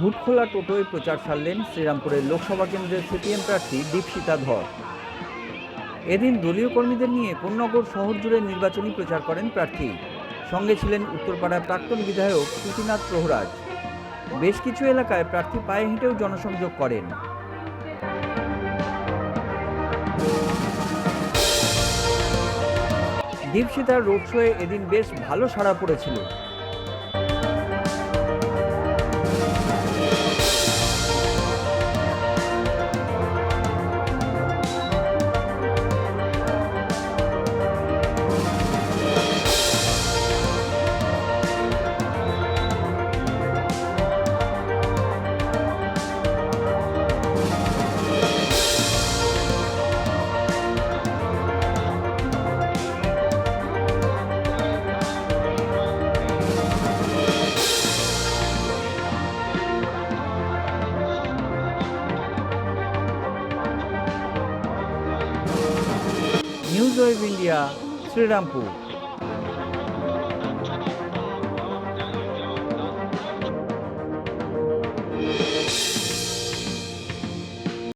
হুটখোলা টোটোয় প্রচার সারলেন শ্রীরামপুরের লোকসভা কেন্দ্রের সিপিএম প্রার্থী দীপশিতা ধর। এদিন দলীয় কর্মীদের নিয়ে কোন্নগর শহর জুড়ে নির্বাচনী প্রচার করেন প্রার্থী। সঙ্গে ছিলেন উত্তরপাড়ার প্রাক্তন বিধায়ক শ্রুতিনাথ প্রহরাজ। বেশ কিছু এলাকায় প্রার্থী পায়ে হেঁটেও জনসংযোগ করেন। দীপশিতার রোড শোয়ে এদিন বেশ ভালো সাড়া পড়েছিল। News web India Serampore.